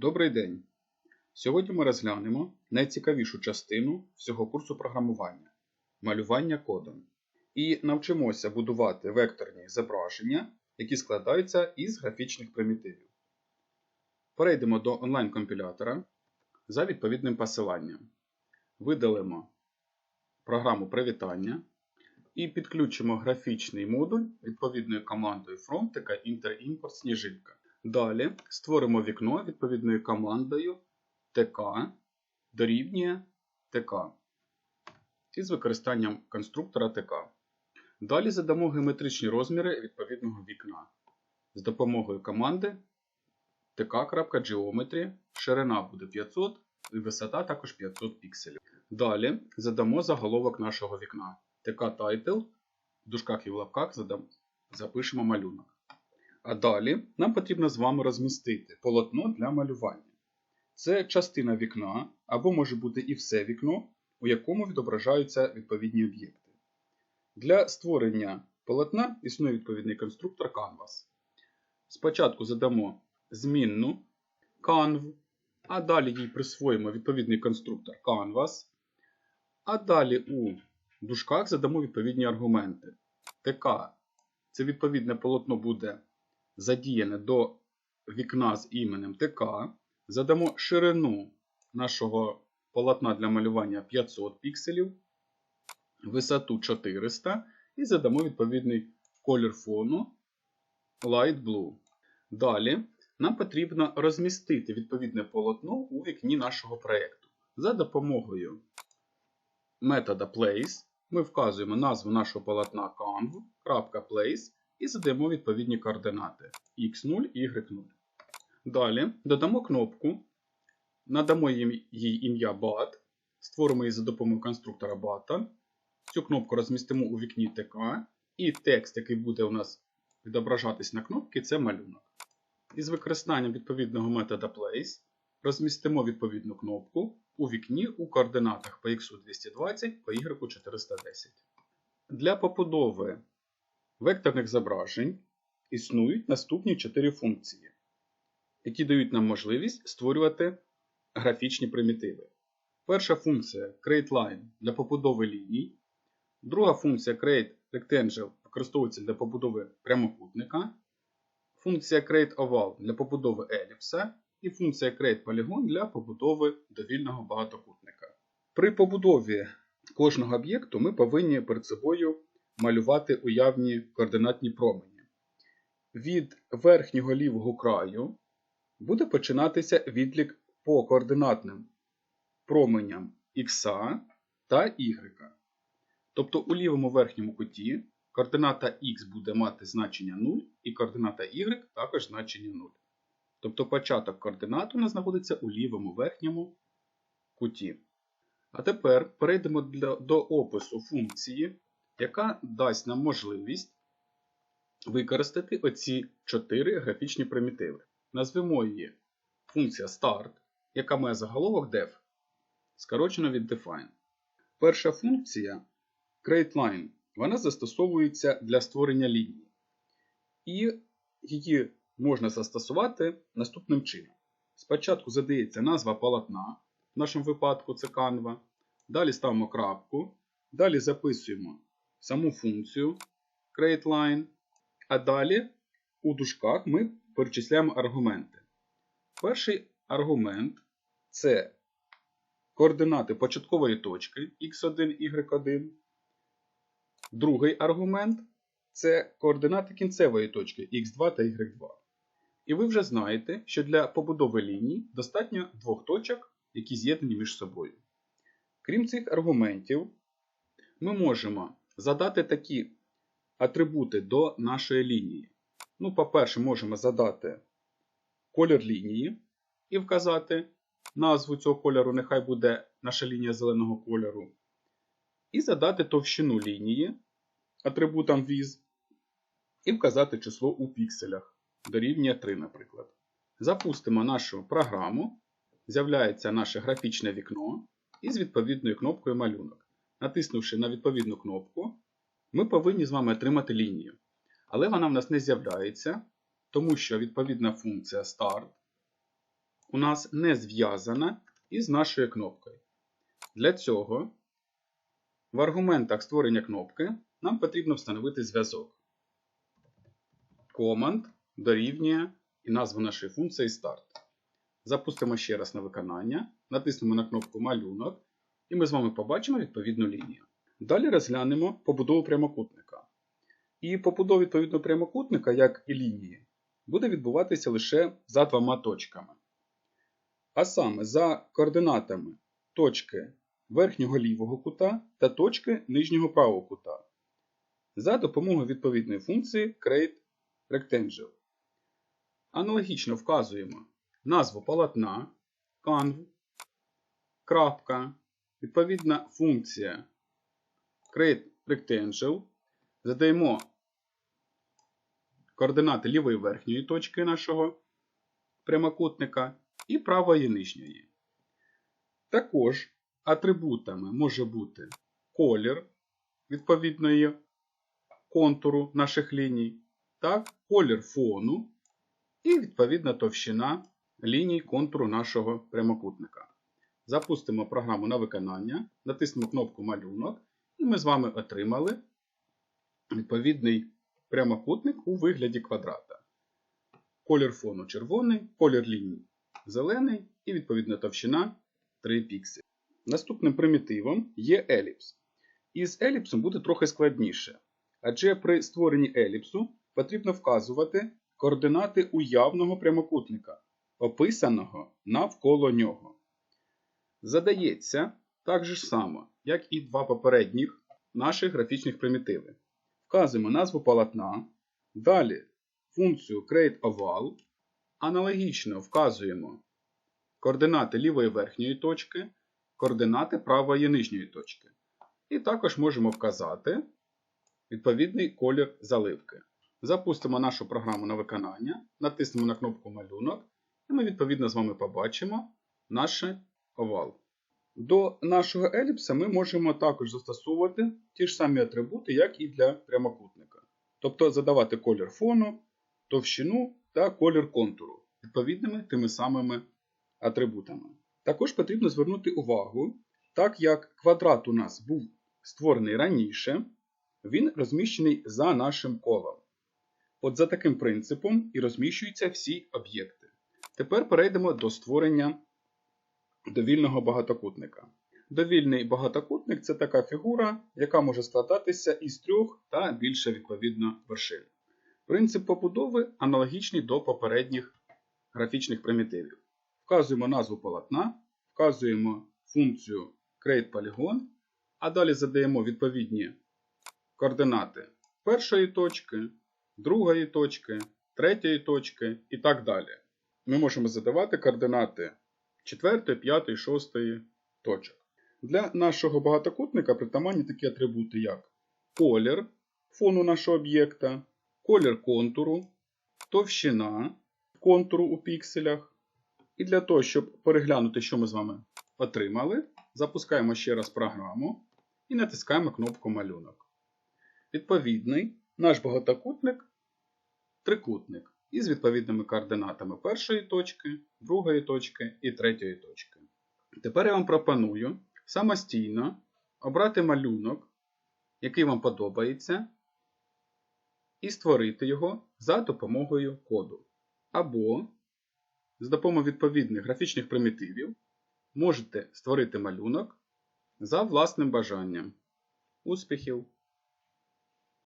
Добрий день! Сьогодні ми розглянемо найцікавішу частину всього курсу програмування малювання кодом. І навчимося будувати векторні зображення, які складаються із графічних примітивів. Перейдемо до онлайн-компілятора за відповідним посиланням. Видалимо програму привітання і підключимо графічний модуль відповідною командою TK Inter-Import Сніжинка. Далі створимо вікно відповідною командою tk дорівнює tk із використанням конструктора tk. Далі задамо геометричні розміри відповідного вікна з допомогою команди tk.geometry, ширина буде 500 і висота також 500 пікселів. Далі задамо заголовок нашого вікна tk-title, в дужках і в лапках задам, запишемо малюнок. А далі нам потрібно з вами розмістити полотно для малювання. Це частина вікна, або може бути і все вікно, у якому відображаються відповідні об'єкти. Для створення полотна існує відповідний конструктор Canvas. Спочатку задамо змінну canv, а далі їй присвоїмо відповідний конструктор Canvas. А далі у дужках задамо відповідні аргументи. ТК це відповідне полотно буде задіяне до вікна з іменем ТК. Задамо ширину нашого полотна для малювання 500 пікселів, висоту 400 і задамо відповідний колір фону Light Blue. Далі нам потрібно розмістити відповідне полотно у вікні нашого проєкту. За допомогою метода Place ми вказуємо назву нашого полотна conv.place і задаємо відповідні координати x0 і y0. Далі додамо кнопку, надамо їй ім'я BAT, створимо її за допомогою конструктора BAT. Цю кнопку розмістимо у вікні TK, і текст, який буде у нас відображатись на кнопці, це малюнок. Із використанням відповідного метода Place розмістимо відповідну кнопку у вікні у координатах по x 220 по y 410. Для побудови векторних зображень існують наступні 4 функції, які дають нам можливість створювати графічні примітиви. Перша функція CreateLine для побудови ліній. Друга функція CreateRectangle використовується для побудови прямокутника. Функція CreateOval для побудови еліпса. І функція CreatePolygon для побудови довільного багатокутника. При побудові кожного об'єкту ми повинні перед собою малювати уявні координатні промені. Від верхнього лівого краю буде починатися відлік по координатним променям Х та Y. Тобто у лівому верхньому куті координата Х буде мати значення 0 і координата Y також значення 0. Тобто початок координат у нас знаходиться у лівому верхньому куті. А тепер перейдемо до опису функції, яка дасть нам можливість використати оці 4 графічні примітиви. Назвемо її функція start, яка має заголовок def, скорочено від define. Перша функція createLine, вона застосовується для створення лінії. І її можна застосувати наступним чином. Спочатку задається назва полотна, в нашому випадку це Canva. Далі ставимо крапку. Далі записуємо саму функцію CreateLine. А далі у дужках ми перечисляємо аргументи. Перший аргумент це координати початкової точки x1, y1. Другий аргумент це координати кінцевої точки x2 та y2. І ви вже знаєте, що для побудови ліній достатньо двох точок, які з'єднані між собою. Крім цих аргументів, ми можемо задати такі атрибути до нашої лінії. Ну, По-перше, можемо задати колір лінії і вказати назву цього кольору, нехай буде наша лінія зеленого кольору. І задати товщину лінії атрибутом viz, і вказати число у пікселях дорівнює 3, наприклад. Запустимо нашу програму. З'являється наше графічне вікно із відповідною кнопкою малюнок. Натиснувши на відповідну кнопку, ми повинні з вами отримати лінію. Але вона в нас не з'являється, тому що відповідна функція start у нас не зв'язана із нашою кнопкою. Для цього в аргументах створення кнопки нам потрібно встановити зв'язок. Command дорівнює і назву нашої функції Start. Запустимо ще раз на виконання, натиснемо на кнопку Малюнок, і ми з вами побачимо відповідну лінію. Далі розглянемо побудову прямокутника. І побудова відповідного прямокутника, як і лінії, буде відбуватися лише за двома точками. А саме за координатами точки верхнього лівого кута та точки нижнього правого кута. За допомогою відповідної функції Create Rectangle. Аналогічно вказуємо назву полотна, канв, крапка, відповідна функція Create Rectangle. Задаємо координати лівої верхньої точки нашого прямокутника і правої нижньої. Також атрибутами може бути колір відповідної контуру наших ліній, так, колір фону і відповідна товщина ліній контуру нашого прямокутника. Запустимо програму на виконання, натиснемо кнопку Малюнок, і ми з вами отримали відповідний прямокутник у вигляді квадрата. Колір фону червоний, колір ліній зелений і відповідна товщина 3 пікселі. Наступним примітивом є еліпс. Із еліпсом буде трохи складніше, адже при створенні еліпсу потрібно вказувати координати уявного прямокутника, описаного навколо нього. Задається так же само, як і два попередніх наших графічних примітиви. Вказуємо назву полотна, далі функцію CreateOval, аналогічно вказуємо координати лівої верхньої точки, координати правої нижньої точки. І також можемо вказати відповідний колір заливки. Запустимо нашу програму на виконання, натиснемо на кнопку Малюнок, і ми відповідно з вами побачимо наш овал. До нашого еліпса ми можемо також застосовувати ті ж самі атрибути, як і для прямокутника. Тобто задавати колір фону, товщину та колір контуру відповідними тими самими атрибутами. Також потрібно звернути увагу, так як квадрат у нас був створений раніше, він розміщений за нашим колом. От за таким принципом і розміщуються всі об'єкти. Тепер перейдемо до створення довільного багатокутника. Довільний багатокутник це така фігура, яка може складатися із трьох та більше відповідно вершин. Принцип побудови аналогічний до попередніх графічних примітивів. Вказуємо назву полотна, вказуємо функцію CreatePolygon, а далі задаємо відповідні координати першої точки, другої точки, третьої точки і так далі. Ми можемо задавати координати 4, 5, 6 точок. Для нашого багатокутника притаманні такі атрибути, як колір фону нашого об'єкта, колір контуру, товщина контуру у пікселях. І для того, щоб переглянути, що ми з вами отримали, запускаємо ще раз програму і натискаємо кнопку Малюнок. Відповідний наш багатокутник трикутник із відповідними координатами першої точки, другої точки і третьої точки. Тепер я вам пропоную самостійно обрати малюнок, який вам подобається, і створити його за допомогою коду. Або з допомогою відповідних графічних примітивів можете створити малюнок за власним бажанням. Успіхів!